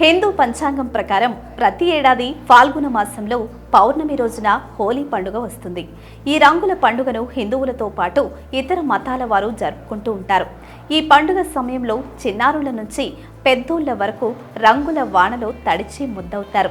హిందూ పంచాంగం ప్రకారం ప్రతి ఏడాది ఫాల్గుణ మాసంలో పౌర్ణమి రోజున హోలీ పండుగ వస్తుంది. ఈ రంగుల పండుగను హిందువులతో పాటు ఇతర మతాల వారు జరుపుకుంటూ ఉంటారు. ఈ పండుగ సమయంలో చిన్నారుల నుంచి పెద్దోళ్ళ వరకు రంగుల వానలో తడిచి ముద్దవుతారు.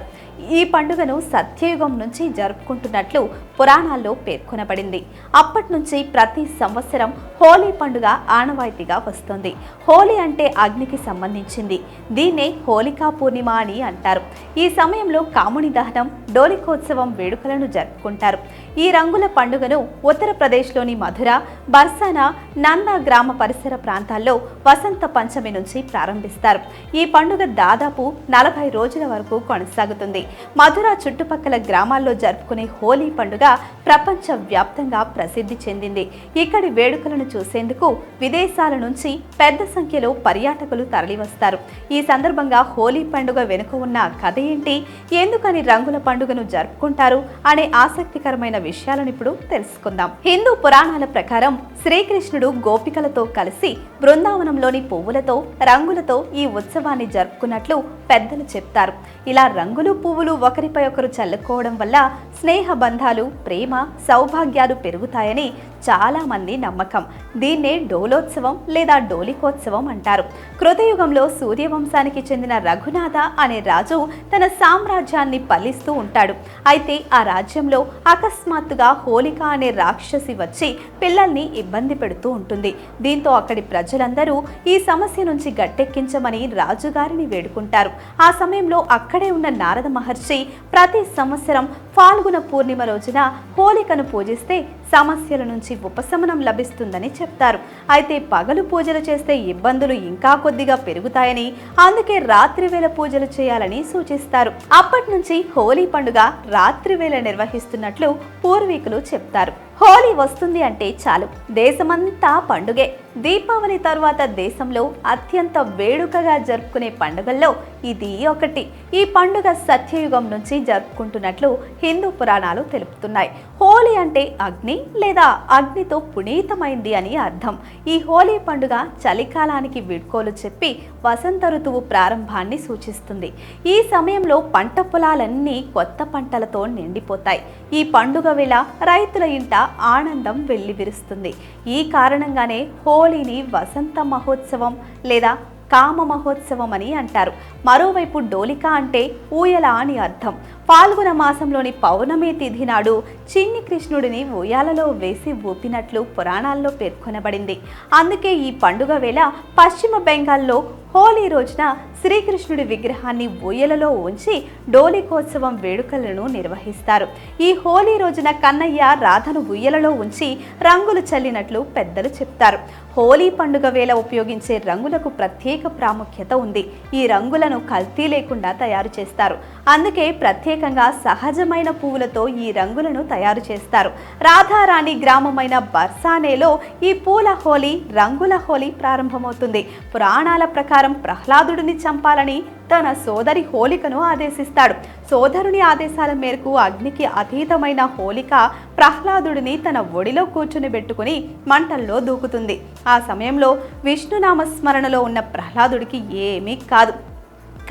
ఈ పండుగను సత్యయుగం నుంచి జరుపుకుంటున్నట్లు పురాణాల్లో పేర్కొనబడింది. అప్పటి నుంచి ప్రతి సంవత్సరం హోలీ పండుగ ఆనవాయితీగా వస్తుంది. హోలీ అంటే అగ్నికి సంబంధించింది. దీన్నే హోలికా పూర్ణిమ అని అంటారు. ఈ సమయంలో కాముని దహనం డోలికోత్సవం వేడుకలను జరుపుకుంటారు. ఈ రంగుల పండుగను ఉత్తరప్రదేశ్లోని మధుర బర్సానా నందా గ్రామ పరిసర ప్రాంతాల్లో వసంత పంచమి నుంచి ప్రారంభిస్తారు. ఈ పండుగ దాదాపు నలభై రోజుల వరకు కొనసాగుతుంది. మధుర చుట్టుపక్కల గ్రామాల్లో జరుపుకునే హోలీ పండుగ ప్రపంచ వ్యాప్తంగా ప్రసిద్ధి చెందింది. ఇక్కడి వేడుకలను చూసేందుకు విదేశాల నుంచి పెద్ద సంఖ్యలో పర్యాటకులు తరలివస్తారు. ఈ సందర్భంగా హోలీ పండుగ వెనుక ఉన్న కథ ఏంటి? ఎందుకని రంగుల పండుగను జరుపుకుంటారు? అనే ఆసక్తికరమైన విషయాలను ఇప్పుడు తెలుసుకుందాం. హిందూ పురాణాల ప్రకారం శ్రీకృష్ణుడు గోపికలతో కలిసి బృందావనంలోని పువ్వులతో రంగులతో ఈ ఉత్సవాన్ని జరుపుకున్నట్లు పెద్దలు చెప్తారు. ఇలా రంగులు పువ్వులు ఒకరిపై ఒకరు చల్లుకోవడం వల్ల స్నేహ బంధాలు ప్రేమ సౌభాగ్యాలు పెరుగుతాయని చాలామంది నమ్మకం. దీన్నే డోలోత్సవం లేదా డోలికోత్సవం అంటారు. కృతయుగంలో సూర్యవంశానికి చెందిన రఘునాథ అనే రాజు తన సామ్రాజ్యాన్ని పలిస్తూ ఉంటాడు. అయితే ఆ రాజ్యంలో అకస్మాత్తుగా హోలిక అనే రాక్షసి వచ్చి పిల్లల్ని ఇబ్బంది పెడుతూ ఉంటుంది. దీంతో అక్కడి ప్రజలందరూ ఈ సమస్య నుంచి గట్టెక్కించమని రాజుగారిని వేడుకుంటారు. ఆ సమయంలో అక్కడే ఉన్న నారద మహర్షి ప్రతి సంవత్సరం ఫాల్గుణ పూర్ణిమ రోజున హోలికను పూజిస్తే సమస్యల నుంచి ఉపశమనం లభిస్తుందని చెప్తారు. అయితే పగలు పూజలు చేస్తే ఇబ్బందులు ఇంకా కొద్దిగా పెరుగుతాయని అందుకే రాత్రి వేళ పూజలు చేయాలని సూచిస్తారు. అప్పటి నుంచి హోలీ పండుగ రాత్రి వేళ నిర్వహిస్తున్నట్లు పూర్వీకులు చెప్తారు. హోలీ వస్తుంది అంటే చాలు. దేశమంతా పండుగే. దీపావళి తరువాత దేశంలో అత్యంత వేడుకగా జరుపుకునే పండుగల్లో ఇది ఒకటి. ఈ పండుగ సత్యయుగం నుంచి జరుపుకుంటున్నట్లు హిందూ పురాణాలు తెలుపుతున్నాయి. హోలీ అంటే అగ్ని లేదా అగ్నితో పునీతమైంది అని అర్థం. ఈ హోలీ పండుగ చలికాలానికి వీడ్కోలు చెప్పి వసంత ఋతువు ప్రారంభాన్ని సూచిస్తుంది. ఈ సమయంలో పంట పొలాలన్నీ కొత్త పంటలతో నిండిపోతాయి. ఈ పండుగ వేళ రైతుల ఇంట ఆనందం వెల్లివిరుస్తుంది. ఈ కారణంగానే హోలీని వసంత మహోత్సవం లేదా కామ మహోత్సవం అని అంటారు. మరోవైపు డోలిక అంటే ఊయల అని అర్థం. పాల్గొన మాసంలోని పౌర్ణమి తిథి నాడు చిన్ని కృష్ణుడిని ఉయ్యాలలో వేసి ఊపినట్లు పురాణాల్లో పేర్కొనబడింది. అందుకే ఈ పండుగ వేళ పశ్చిమ బెంగాల్లో హోలీ రోజున శ్రీకృష్ణుడి విగ్రహాన్ని ఊయలలో ఉంచి డోలికోత్సవం వేడుకలను నిర్వహిస్తారు. ఈ హోలీ రోజున కన్నయ్య రాధను ఉయ్యలలో ఉంచి రంగులు చల్లినట్లు పెద్దలు చెప్తారు. హోలీ పండుగ వేళ ఉపయోగించే రంగులకు ప్రత్యేక ప్రాముఖ్యత ఉంది. ఈ రంగులను కల్తీ లేకుండా తయారు చేస్తారు. అందుకే ప్రత్యేక ప్రత్యేకంగా సహజమైన పువ్వులతో ఈ రంగులను తయారు చేస్తారు. రాధారాణి గ్రామమైన బర్సానేలో ఈ పూల హోలీ రంగుల హోలీ ప్రారంభమవుతుంది. పురాణాల ప్రకారం ప్రహ్లాదుడిని చంపాలని తన సోదరి హోలికను ఆదేశిస్తాడు. సోదరుని ఆదేశాల మేరకు అగ్నికి అతీతమైన హోలిక ప్రహ్లాదుడిని తన ఒడిలో కూర్చుని పెట్టుకుని మంటల్లో దూకుతుంది. ఆ సమయంలో విష్ణునామ స్మరణలో ఉన్న ప్రహ్లాదుడికి ఏమీ కాదు.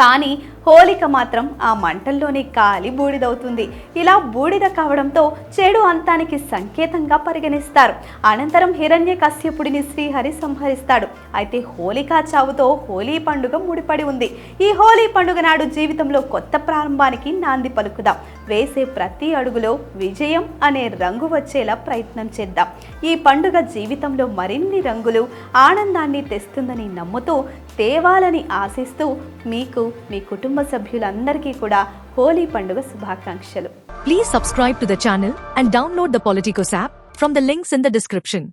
కానీ హోలిక మాత్రం ఆ మంటల్లోనే కాలి బూడిదవుతుంది. ఇలా బూడిద కావడంతో చెడు అంతానికి సంకేతంగా పరిగణిస్తారు. అనంతరం హిరణ్య కశ్యపుడిని శ్రీహరి సంహరిస్తాడు. అయితే హోలికా చావుతో హోలీ పండుగ ముడిపడి ఉంది. ఈ హోలీ పండుగ నాడు జీవితంలో కొత్త ప్రారంభానికి నాంది పలుకుదాం. వేసే ప్రతి అడుగులో విజయం అనే రంగు వచ్చేలా ప్రయత్నం చేద్దాం. ఈ పండుగ జీవితంలో మరిన్ని రంగులు ఆనందాన్ని తెస్తుందని నమ్ముతూ తేవాలని ఆశిస్తూ మీకు మీ కుటుంబ సభ్యులందరికీ కూడా హోలీ పండుగ శుభాకాంక్షలు Please subscribe to the channel and download the Politicos app from the links in the description.